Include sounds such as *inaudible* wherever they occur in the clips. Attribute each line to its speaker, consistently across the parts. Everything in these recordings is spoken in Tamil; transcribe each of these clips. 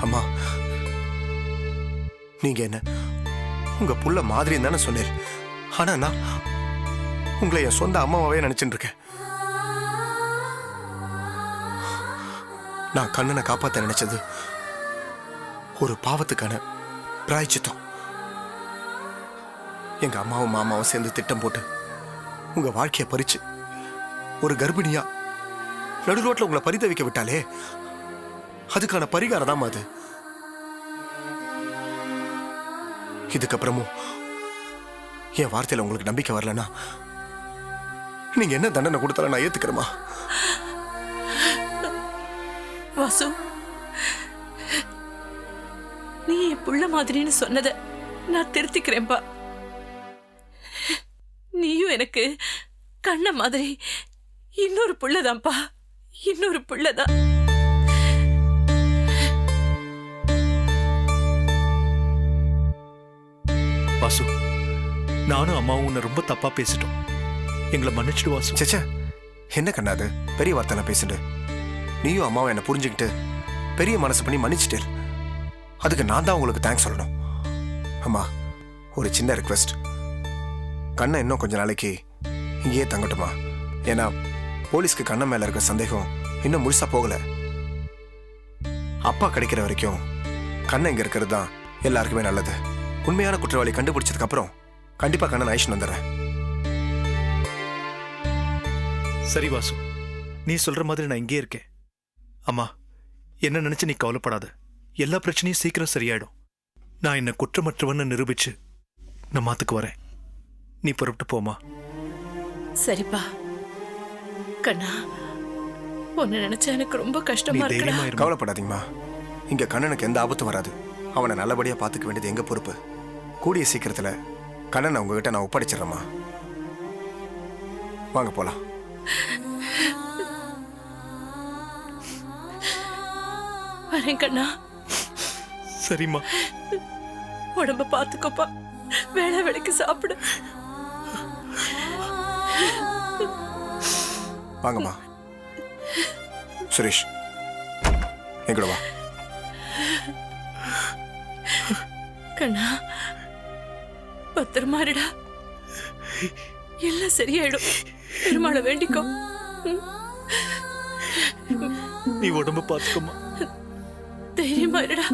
Speaker 1: அம்மா நீங்க என்ன? உங்க புள்ள மாதிரி தானே சொன்னீர் ஆனா நான் உங்களை என் சொந்த அம்மாவே நினைச்சிட்டு இருக்கேன் நான் கண்ணனை காப்பாத்த நினைச்சது ஒரு பாவத்துக்கான பிராய்ச்சித்தம். எங்க அம்மாவும் மாமாவும் சேர்ந்து திட்டம் போட்டு உங்க வாழ்க்கையை பறிச்சு ஒரு கர்ப்பிணியா நடு ரோட்ல உங்களை பரிதவிக்க விட்டாலே அதுக்கான பரிகாரம் தான் அது. இதுக்கப்புறமும் என் வார்த்தையில உங்களுக்கு நம்பிக்கை வரலன்னா நீங்க என்ன தண்டனை கொடுத்தாலும் நான் ஏத்துக்கிறேமா
Speaker 2: வாசு நீ என் புள்ள மாதிரின்னு சொன்னத நான் திருத்திக்கிறேன்பா. நீயும் எனக்கு கண்ண மாதிரி இன்னொரு புள்ளதான்ப்பா இன்னொரு புள்ளதான்.
Speaker 3: வாசு. நானும் அம்மாவும் உன்னை ரொம்ப தப்பா பேசிட்டோம். எங்களை மன்னிச்சிடு வாசு.
Speaker 1: சேச்சே என்ன கண்ணாது பெரிய வார்த்தை பேசிட்டு நீயும் அம்மாவும் என்ன புரிஞ்சுக்கிட்டு பெரிய மனசு பண்ணி மன்னிச்சிட்டே அதுக்கு நான் தான் உங்களுக்கு தேங்க்ஸ் சொல்லணும். அம்மா ஒரு சின்ன ரிக்வெஸ்ட் கண்ணை இன்னும் கொஞ்ச நாளைக்கு இங்கேயே தங்கட்டுமா? ஏன்னா போலீஸ்க்கு கண்ணன் மேல இருக்க சந்தேகம் இன்னும் முழுசா போகல. அப்பா கிடைக்கிற வரைக்கும் கண்ணை இங்க இருக்கிறது தான் எல்லாருக்குமே நல்லது. உண்மையான குற்றவாளி கண்டுபிடிச்சதுக்கு அப்புறம் கண்டிப்பா கண்ணன் ஐஷன் வந்துடுறேன்.
Speaker 3: சரி வாசு. நீ சொல்ற மாதிரி நான் இங்கே இருக்கேன். அம்மா என்ன நினைச்சு நீ கவலைப்படாத. எல்லா பிரச்சனையும் சீக்கிரம் சரியாயிடும். நான் என்ன குற்றமற்றவன்னு நிரூபிச்சு நான் மாத்துக்கு வரேன். நீ புறப்பட்டு போமா
Speaker 2: சரிப்பா. கண்ணா உன்னை நினைச்சா எனக்கு ரொம்ப
Speaker 3: நீ
Speaker 2: கஷ்டமா இருக்குடா.
Speaker 3: தைரியமா
Speaker 1: கவலைப்படாதீங்கம்மா. இங்க கண்ணனுக்கு எந்த ஆபத்தும் வராது. அவனை நல்லபடியா பாத்துக்க வேண்டியது எங்க பொறுப்பு? கூடிய சீக்கிரத்துல கண்ணனை உங்ககிட்ட நான் ஒப்படைச்சிடுறேம்மா. வாங்க போலாம்.
Speaker 2: வரேன் கண்ணா.
Speaker 3: சரிம்மா.
Speaker 2: உடம்ப பாத்துக்கோப்பா. வேலை வேலைக்கு சாப்பிடு.
Speaker 1: வாங்கம்மா. சுரேஷ் எங்கட வா.
Speaker 2: கண்ணா. பத்திரமா இருடா எல்லாம் சரியாயிடும். பெருமாளை வேண்டிக்கோ.
Speaker 3: நீ உடம்ப பாத்துக்கம்மா
Speaker 2: தைரியமா இருடா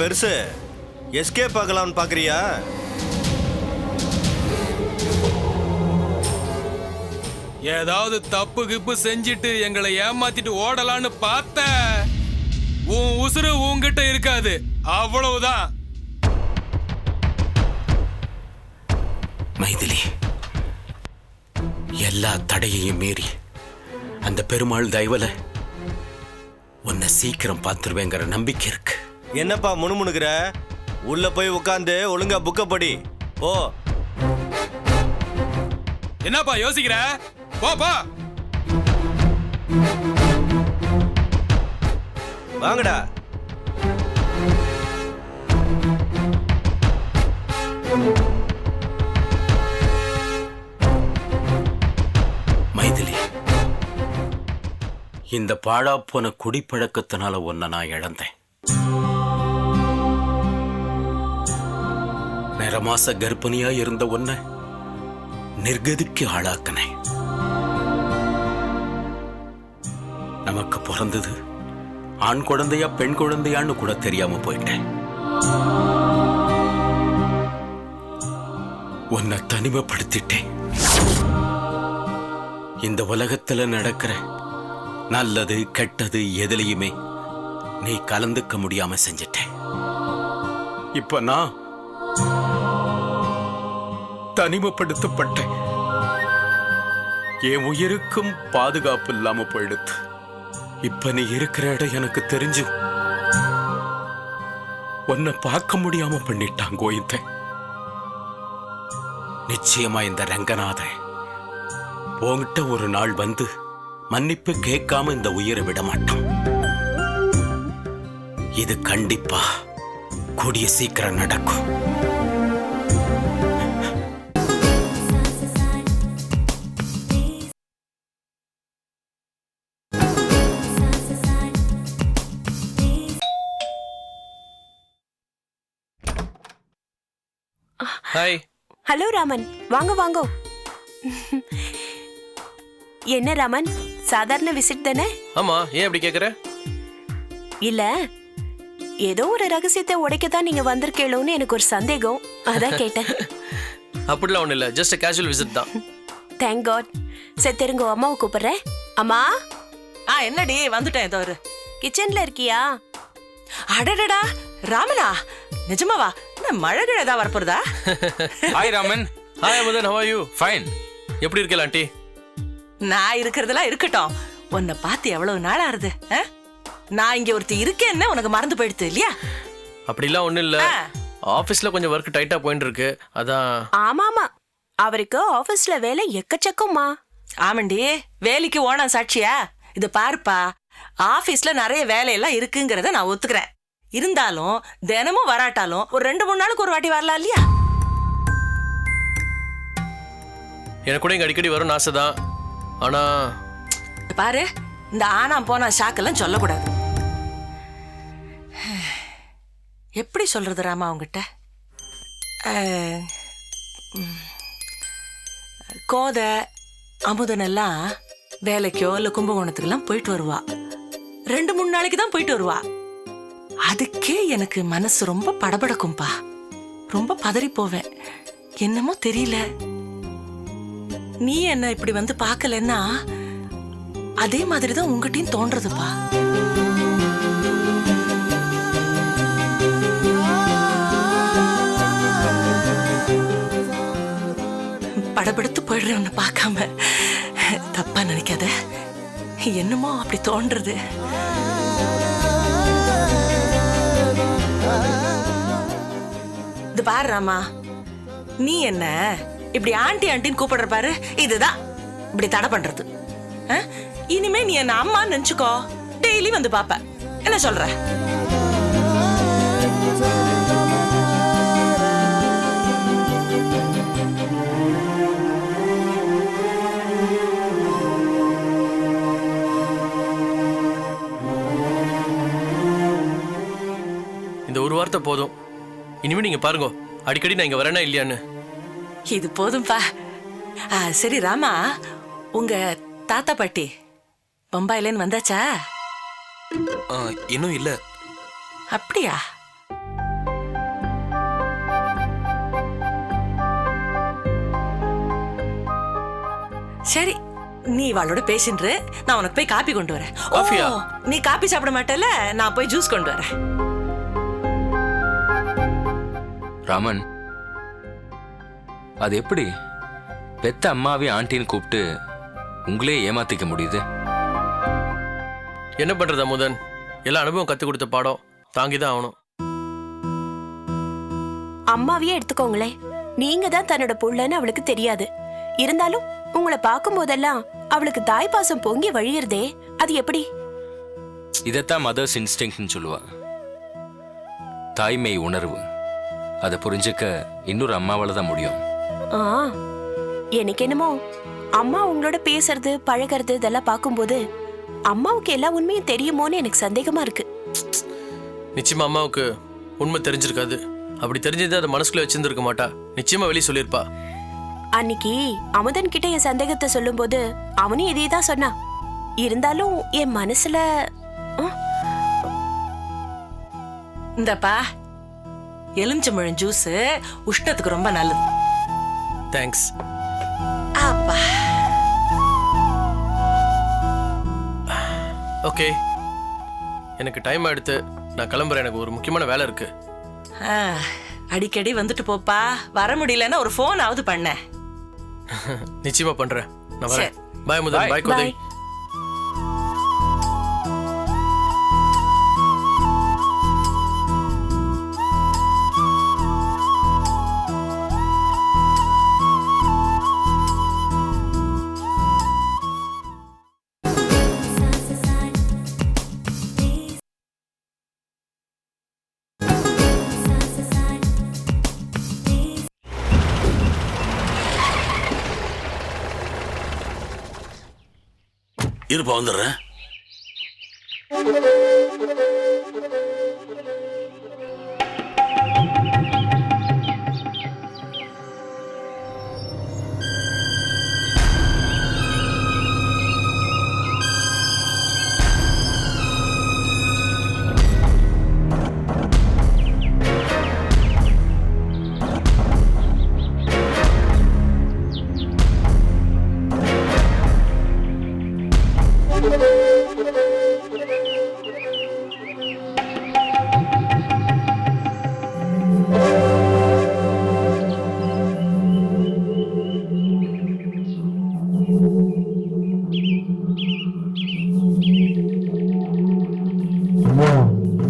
Speaker 4: பெருசு. எஸ்கேப் ஆகலாம்னு பாக்குறியா
Speaker 5: ஏதாவது தப்பு கிப்பு செஞ்சிட்டு எங்களை ஏமாத்திட்டு ஓடலான்னு பார்த்த உன் உசுறு உன்கிட்ட இருக்காது. அவ்வளவுதான்.
Speaker 6: மைதிலி எல்லா தடையையும் மீறி அந்த பெருமாள் தயவுல உன்னை சீக்கிரம் பார்த்துருவேங்கிற நம்பிக்கை இருக்கு.
Speaker 4: என்னப்பா முணுமுணுக்கிற? உள்ள போய் உட்காந்து ஒழுங்கா புக்க படி. ஓ
Speaker 5: என்னப்பா யோசிக்கிற? போ போ.
Speaker 4: வாங்கடா.
Speaker 6: மைதிலி இந்த பாழா போன குடிப்பழக்கத்தினால உன்னை நான் இழந்தேன். மாச கர்ப்பிணியா இருந்த உன்னை நிர்கதிக்கு ஆளாக்கினேன். நமக்கு பிறந்தது ஆண் குழந்தையா பெண் குழந்தையான்னு கூட தெரியாம போயிட்டேன். உன்னை தனிமைப்படுத்திட்டேன். இந்த உலகத்துல நடக்கிற நல்லது கெட்டது எதுலயுமே நீ கலந்துக்க முடியாம செஞ்சிட்ட இப்ப நான் தனிமப்படுத்தப்பட்டேன். என் உயிருக்கும் பாதுகாப்பு இல்லாம போயிடுத்து. இப்ப நீ இருக்கிற இடம் எனக்கு தெரிஞ்சு உன்னை பார்க்க முடியாம பண்ணிட்டான் கோயந்த நிச்சயமா இந்த ரங்கநாதன் உன்கிட்ட ஒரு நாள் வந்து மன்னிப்பு கேட்காம இந்த உயிரை விட மாட்டான். இது கண்டிப்பா கூடிய சீக்கிரம் நடக்கும்.
Speaker 2: ஹாய்
Speaker 7: ஹலோ ராமன் வாங்க வாங்க. என்ன ராமன் சாதாரண விசிட் தானே?
Speaker 2: ஆமா ஏன் அப்படி கேக்குற?
Speaker 7: இல்ல ஏதோ ஒரு ரகசியத்தை உடைக்கத்தான் நீங்க வந்திருக்கேளோன்னு எனக்கு ஒரு சந்தேகம். அதான் *laughs* கேட்டேன்.
Speaker 2: அப்படிலாம் ஒண்ணும் இல்ல ஜஸ்ட் கேஷுவல் விசிட் தான்.
Speaker 7: தேங்க் காட் சரி தெரிங்க அம்மாவை கூப்பிடுறேன். அம்மா?
Speaker 8: ஆ என்னடி வந்துட்டேன் இதோ இரு.
Speaker 7: கிச்சன்ல இருக்கியா?
Speaker 8: அடடடா ராமனா? நிஜமாவா? என்ன மழை கிழ ஏதாவது வரப்போறதா?
Speaker 9: Hi Raman
Speaker 2: hi Amudhan how are you
Speaker 9: fine
Speaker 2: எப்படி இருக்கல ஆண்டி?
Speaker 8: நான் இருக்கிறதெல்லாம் இருக்கட்டும். உன்னை பார்த்து எவ்வளவு நாள் ஆறுது ஆ? நான் இங்க ஒருத்தி இருக்கேன்னு உனக்கு மறந்து போயிடுது இல்லையா?
Speaker 2: அப்படிலாம் ஒண்ணும் இல்ல. ஆபீஸ்ல கொஞ்சம் ஒர்க் டைட்டா போயிட்டு இருக்கு அதான்.
Speaker 7: ஆமா ஆமா அவருக்கு ஆபீஸ்ல வேலை எக்கச்சக்கம்மா.
Speaker 8: ஆமாண்டி வேலைக்கு ஓனம் சாட்சியா? இது பாருப்பா. ஆபீஸ்ல நிறைய வேலையெல்லாம் இருக்குங்கிறத நான் ஒத்துக்கிறேன். இருந்தாலும் தினமும் வராட்டாலும் ஒரு ரெண்டு மூணு நாளுக்கு ஒரு வாட்டி வரலாம் இல்லையா?
Speaker 2: எனக்கு கூட இங்க அடிக்கடி வரும்னு ஆசை தான் ஆனா
Speaker 8: பாரு இந்த ஆனாம் போனா ஷாக்கெல்லாம் சொல்லக்கூடாது. எப்படி சொல்றது ராமா அவங்ககிட்ட கோதை அமுதன் எல்லாம் வேலைக்கோ இல்லை கும்பகோணத்துக்கெல்லாம் போயிட்டு வருவா. ரெண்டு மூணு நாளைக்கு தான் போயிட்டு வருவா. அதுக்கே எனக்கு மனசு ரொம்ப படபடக்கும்பா. ரொம்ப பதறி போவேன். என்னமோ தெரியல. நீ என்ன இப்படி வந்து பார்க்கலன்னா அதே மாதிரி தான் உங்ககிட்டயும் தோன்றதுப்பா. படபடுத்து உன்னை பார்க்காம தப்பா நினைக்காத. என்னமோ அப்படி தோன்றது இது பாரு ராமா. நீ என்ன இப்படி ஆண்டி ஆண்டின்னு கூப்பிடுற பாரு இதுதான். இப்படி தடை பண்றது. இனிமே நீ என்ன அம்மான்னு நினைச்சுக்கோ. டெய்லி வந்து பாப்ப. என்ன சொல்ற?
Speaker 2: நீங்க பாருங்க. அடிக்கடி நான் இங்க வரேனா இல்லையான்னு.
Speaker 8: இது போதும்பா. ஆ, சரி ராமா. உங்க தாத்தா பாட்டி பம்பாயிலேன்னு வந்தாச்சா?
Speaker 9: இன்னும் இல்ல.
Speaker 8: அப்படியா? சரி நீ இவாளோட பேசின்று நான் உனக்கு போய் காப்பி கொண்டு வரேன். ஓ,
Speaker 2: காஃபியா?
Speaker 8: நீ காப்பி சாப்பிட மாட்டல நான் போய் ஜூஸ் கொண்டு வரேன்.
Speaker 9: ராமன் அது எப்படி பெத்த அம்மாவே ஆண்டின்னு கூப்பிட்டு உங்களே ஏமாத்திக்க முடியுது?
Speaker 2: என்ன பண்றது அமுதன்? எல்லா அனுபவம் கத்து கொடுத்த பாடம். தாங்கி தான் ஆகணும்.
Speaker 7: அம்மாவையே எடுத்துக்கோங்களேன். நீங்க தான் தன்னோட புள்ளன்னு அவளுக்கு தெரியாது. இருந்தாலும் உங்களை பார்க்கும் போதெல்லாம் அவளுக்கு தாய்ப்பாசம் பொங்கி வழியுறதே அது எப்படி?
Speaker 9: இதைத்தான் மதர்ஸ் இன்ஸ்டிங்க்ட்னு சொல்லுவா. தாய்மை உணர்வு. அதை புரிஞ்சுக்க இன்னொரு அம்மாவால தான் முடியும்.
Speaker 7: ஆ எனக்கு என்னமோ அம்மா உங்களோட பேசுறது பழகிறது இதெல்லாம் பார்க்கும்போது அம்மாவுக்கு எல்லா உண்மையும் தெரியுமோன்னு எனக்கு சந்தேகமா இருக்கு.
Speaker 2: நிச்சயமா அம்மாவுக்கு உண்மை தெரிஞ்சிருக்காது. அப்படி தெரிஞ்சது அதை மனசுக்குள்ள வச்சிருந்திருக்க மாட்டா. நிச்சயமா வெளியே சொல்லியிருப்பா.
Speaker 7: அன்னைக்கு அமுதன் கிட்ட என் சந்தேகத்தை சொல்லும்போது அவனும் இதே தான் சொன்னான் இருந்தாலும் என் மனசுல ஆ,
Speaker 8: இந்தப்பா எலுமிச்சம்பழம் ஜூஸ் உஷ்ணத்துக்கு ரொம்ப நல்லது.
Speaker 2: தேங்க்ஸ்
Speaker 8: அப்பா
Speaker 2: ஓகே எனக்கு டைம் ஆயிடுத்து. நான் கிளம்புறேன். எனக்கு ஒரு முக்கியமான வேலை இருக்கு.
Speaker 8: ஆ, அடிக்கடி வந்துட்டு போப்பா. வர முடியலன்னா ஒரு ஃபோன் ஆவது பண்ண. *laughs*
Speaker 2: நிச்சயமா பண்றேன். நான் வரேன். பாய் முதல். பாய் கோதை
Speaker 7: Bye.
Speaker 10: இருப்பா வந்துடுறேன்.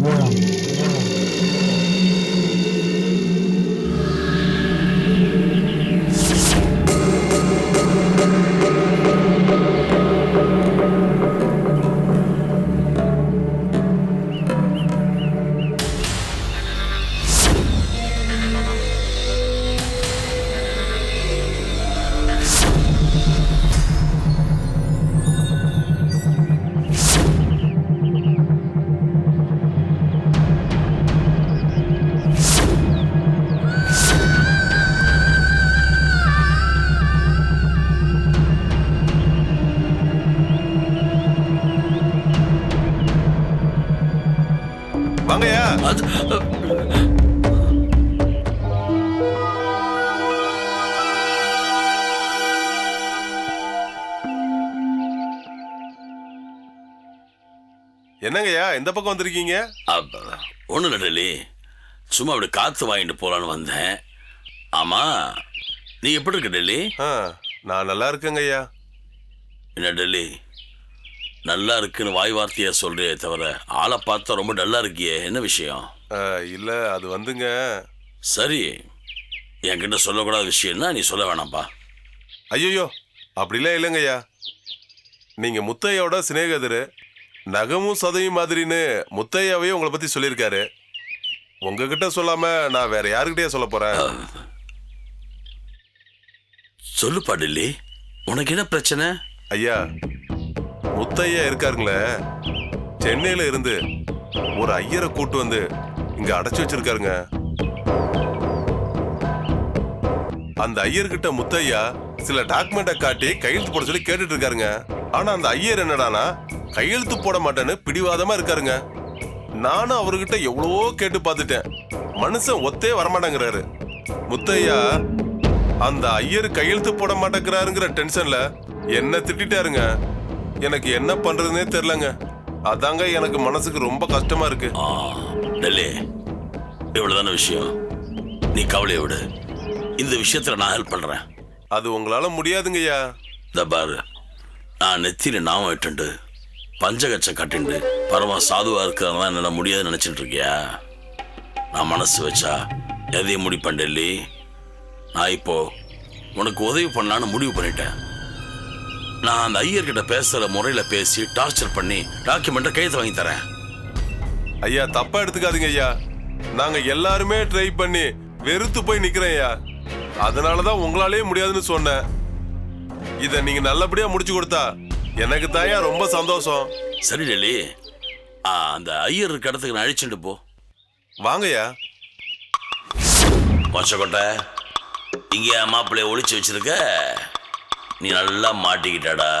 Speaker 11: வாங்கய்யா
Speaker 12: என்னங்கய்யா இந்த பக்கம் வந்திருக்கீங்க?
Speaker 10: ஒன்றும் இல்லை டெல்லி. சும்மா அப்படி காற்று வாங்கிட்டு போகலான்னு வந்தேன். ஆமாம் நீ எப்படி இருக்க டெல்லி?
Speaker 12: நான் நல்லா இருக்கேங்கய்யா
Speaker 10: என்ன டெல்லி? நல்லா இருக்குன்னு வாய் வார்த்தையா சொல்றியே தவிர ஆளை பார்த்தா ரொம்ப டல்லா இருக்கியே. என்ன விஷயம்?
Speaker 12: இல்ல அது வந்துங்க.
Speaker 10: சரி. என்கிட்ட சொல்லக்கூடாத விஷயம்னா நீ சொல்ல வேணாம்ப்பா
Speaker 12: ஐயோ அப்படிலாம் இல்லைங்கய்யா நீங்க முத்தையோட சிநேகிதரு. நகமும் சதையும் மாதிரின்னு முத்தையாவே உங்களை பத்தி சொல்லியிருக்காரு. உங்ககிட்ட சொல்லாம நான் வேற யாருக்கிட்டயே சொல்ல போறேன்?
Speaker 10: சொல்லுப்பா டெல்லி உனக்கு என்ன பிரச்சனை?
Speaker 12: ஐயா முத்தையா இருக்காருங்களே. சென்னையில இருந்து ஒரு ஐயரை கூட்டு வந்து இங்க அடைச்சு வச்சிருக்காருங்க. அந்த ஐயர்கிட்ட முத்தையா சில டாக்குமெண்ட்டை காட்டி கையெழுத்து போட சொல்லி கேட்டுட்டு இருக்காருங்க. ஆனா அந்த ஐயர் என்னடானா கையெழுத்து போட மாட்டேன்னு பிடிவாதமா இருக்காருங்க. நானும் அவர்கிட்ட எவ்வளவோ கேட்டு பார்த்துட்டேன். மனுஷன் ஒத்தே வரமாட்டேங்கிறாரு. முத்தையா அந்த ஐயர் கையெழுத்து போட மாட்டேங்கிறாருங்கிற டென்ஷன்ல என்ன திட்டிட்டாருங்க. எனக்கு என்ன பண்றதுனே தெரியலங்க. அதாங்க எனக்கு மனசுக்கு ரொம்ப கஷ்டமா இருக்கு.
Speaker 10: டெல்லி இவ்வளவுதான விஷயம். நீ கவலையை விடு. இந்த விஷயத்துல நான் ஹெல்ப் பண்றேன்.
Speaker 12: அது உங்களால முடியாதுங்கய்யா.
Speaker 10: இந்த பாரு நான் நெத்தியில நாம இட்டுண்டு பஞ்சகச்சம் கட்டிண்டு பரம சாதுவா இருக்கிறதெல்லாம் என்னால் முடியாதுன்னு நினச்சிட்டு இருக்கியா? நான் மனசு வச்சா எதையும் முடிப்பேன் டெல்லி நான் இப்போ உனக்கு உதவி பண்ணலான்னு முடிவு பண்ணிட்டேன். நான் அந்த ஐயர்கிட்ட பேசுகிற முறையில் பேசி டார்ச்சர் பண்ணி டாக்குமெண்ட்டை கையத்தை வாங்கி தரேன்.
Speaker 12: ஐயா தப்பா எடுத்துக்காதீங்க ஐயா. நாங்க எல்லாருமே ட்ரை பண்ணி வெறுத்து போய் நிக்கிறேன் ஐயா. அதனாலதான் உங்களாலேயே முடியாதுன்னு சொன்னேன். இத நீங்க நல்லபடியா முடிச்சு கொடுத்தா எனக்கு தாயா ரொம்ப சந்தோஷம்.
Speaker 10: சரி டெல்லி அந்த ஐயர் இருக்க இடத்துக்கு நான் அழிச்சுட்டு போ.
Speaker 12: வாங்கய்யா.
Speaker 10: மொச்சக்கொட்டை இங்கே மாப்பிள்ளைய ஒளிச்சு வச்சிருக்க? நீ நல்லா மாட்டிக்கிட்டடா.